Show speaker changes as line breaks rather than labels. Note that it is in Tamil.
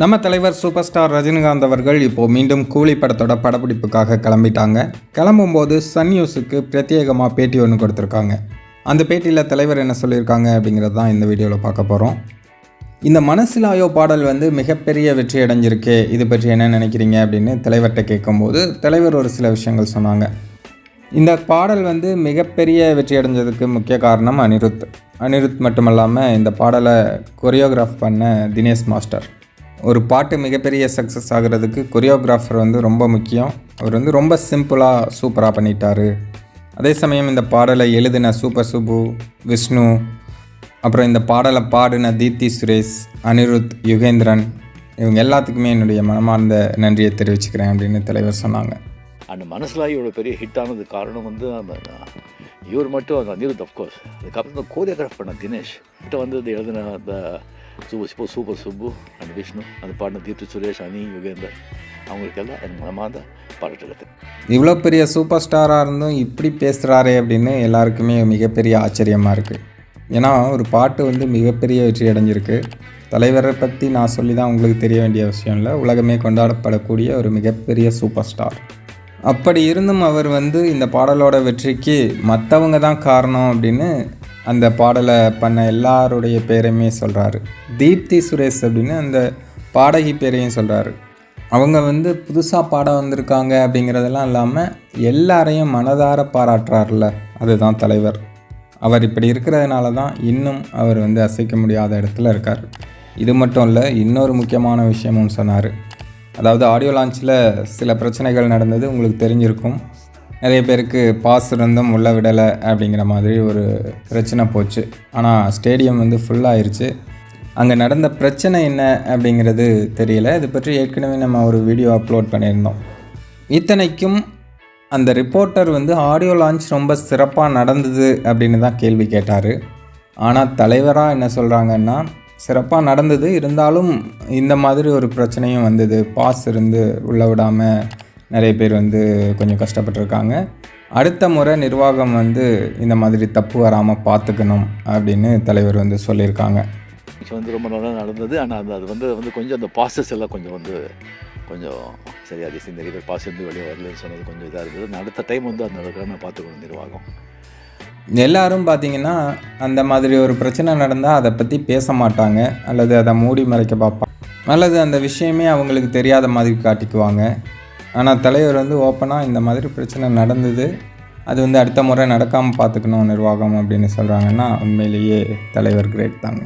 நம்ம தலைவர் சூப்பர் ஸ்டார் ரஜினிகாந்த் அவர்கள் இப்போது மீண்டும் கூலி படத்தோட படப்பிடிப்புக்காக கிளம்பிட்டாங்க. கிளம்பும்போது சன் நியூஸுக்கு பிரத்யேகமாக பேட்டி ஒன்று கொடுத்துருக்காங்க. அந்த பேட்டியில் தலைவர் என்ன சொல்லியிருக்காங்க அப்படிங்கிறது தான் இந்த வீடியோவில் பார்க்க போகிறோம் இந்த மனசிலாயோ பாடல் வந்து மிகப்பெரிய வெற்றி அடைஞ்சிருக்கே இது பற்றி என்ன நினைக்கிறீங்க அப்படின்னு தலைவர்கிட்ட கேட்கும்போது தலைவர் ஒரு சில விஷயங்கள் சொன்னாங்க. இந்த பாடல் வந்து மிகப்பெரிய வெற்றி அடைஞ்சதுக்கு முக்கிய காரணம் அனிருத். அனிருத் மட்டுமல்லாமல் இந்த பாடலை கொரியோகிராஃப் பண்ண தினேஷ் மாஸ்டர். ஒரு பாட்டு மிகப்பெரிய சக்ஸஸ் ஆகிறதுக்கு கொரியோகிராஃபர் வந்து ரொம்ப முக்கியம். அவர் வந்து ரொம்ப சிம்பிளாக சூப்பராக பண்ணிட்டார். அதே சமயம் இந்த பாடலை எழுதின சூப்பர் சுபு விஷ்ணு அப்புறம் இந்த பாடலை பாடின தீப்தி சுரேஷ் அனிருத் யுகேந்திரன் இவங்க எல்லாத்துக்குமே என்னுடைய மனமார்ந்த நன்றியை தெரிவிச்சுக்கிறேன் அப்படின்னு தலைவர் சொன்னாங்க.
அந்த மனசில் இவ்வளோ பெரிய ஹிட் ஆனது காரணம் வந்து அந்த இவர் மட்டும் அந்த அனிருத் அஃப்கோர்ஸ் அதுக்கப்புறம் இந்த கோரியோகிராஃப் பண்ண தினேஷ் கிட்ட வந்து எழுதின அந்த super super super Subbu and Vishnu அந்த பாடின தீப்தி சுரேஷ் அனி யுகேந்தர் அவங்களுக்கெல்லாம் என் மனமார்ந்த பாராட்டுகிறது
இவ்வளோ பெரிய சூப்பர் ஸ்டாராக இருந்தும் இப்படி பேசுகிறாரே அப்படின்னு எல்லாருக்குமே மிகப்பெரிய ஆச்சரியமாக இருக்குது ஏன்னா ஒரு பாட்டு வந்து மிகப்பெரிய வெற்றி அடைஞ்சிருக்கு. தலைவரை பற்றி நான் சொல்லி தான் உங்களுக்கு தெரிய வேண்டிய விஷயம் இல்லை. உலகமே கொண்டாடப்படக்கூடிய ஒரு மிகப்பெரிய சூப்பர் ஸ்டார். அப்படி இருந்தும் அவர் வந்து இந்த பாடலோட வெற்றிக்கு மற்றவங்க தான் காரணம் அப்படின்னு அந்த பாடலை பண்ண எல்லாருடைய பேரையுமே சொல்கிறாரு தீப்தி சுரேஷ் அப்படின்னு அந்த பாடகி பேரையும் சொல்கிறாரு அவங்க வந்து புதுசாக பாட வந்திருக்காங்க அப்படிங்கிறதெல்லாம் இல்லாமல் எல்லாரையும் மனதார பாராட்டுறாருல அதுதான் தலைவர். அவர் இப்படி இருக்கிறதுனால தான் இன்னும் அவர் வந்து அசைக்க முடியாத இடத்துல இருக்கார். இது மட்டும் இல்லை இன்னொரு முக்கியமான விஷயமும் சொன்னார். அதாவது ஆடியோ லான்ச்சில் சில பிரச்சனைகள் நடந்தது உங்களுக்கு தெரிஞ்சிருக்கும். நிறைய பேருக்கு பாஸ் இருந்தும் உள்ள விடலை அப்படிங்கிற மாதிரி ஒரு பிரச்சனை போச்சு. ஆனால் ஸ்டேடியம் வந்து ஃபுல்லாகிருச்சு அங்கே நடந்த பிரச்சனை என்ன அப்படிங்கிறது தெரியல. இது பற்றி ஏற்கனவே நம்ம ஒரு வீடியோ அப்லோட் பண்ணியிருந்தோம். இத்தனைக்கும் அந்த ரிப்போர்ட்டர் வந்து ஆடியோ லான்ச் ரொம்ப சிறப்பாக நடந்தது அப்படின்னு தான் கேள்வி கேட்டார். ஆனால் தலைவராக என்ன சொல்கிறாங்கன்னா சிறப்பாக நடந்தது. இருந்தாலும் இந்த மாதிரி ஒரு பிரச்சனையும் வந்தது. பாஸ் இருந்து உள்ள விடாமல் நிறைய பேர் வந்து கொஞ்சம் கஷ்டப்பட்டிருக்காங்க. அடுத்த முறை நிர்வாகம் வந்து இந்த மாதிரி தப்பு வராமல் பார்த்துக்கணும் அப்படின்னு தலைவர் வந்து சொல்லியிருக்காங்க.
வந்து ரொம்ப நல்லா நடந்தது. ஆனால் அந்த அது வந்து வந்து கொஞ்சம் அந்த பாசஸ் எல்லாம் கொஞ்சம் வந்து கொஞ்சம் சரியா திசை நிறைய பேர் பாஸ் இருந்து வெளியே வரலன்னு சொன்னது கொஞ்சம் இதாக இருந்தது. அடுத்த டைம் வந்து அந்த நடக்கிறத பார்த்துக்கணும் நிர்வாகம்.
எல்லாரும் பார்த்தீங்கன்னா அந்த மாதிரி ஒரு பிரச்சனை நடந்தால் அதை பற்றி பேச மாட்டாங்க. அல்லது அதை மூடி மறைக்க பார்ப்பாங்க அல்லது அந்த விஷயமே அவங்களுக்கு தெரியாத மாதிரி காட்டிக்குவாங்க. ஆனால் தலைவர் வந்து ஓப்பனாக இந்த மாதிரி பிரச்சனை நடந்தது. அது வந்து அடுத்த முறை நடக்காமல் பார்த்துக்கணும் நிர்வாகம் அப்படின்னு சொல்கிறாங்கன்னா உண்மையிலேயே தலைவர் கிரேட் தாங்க.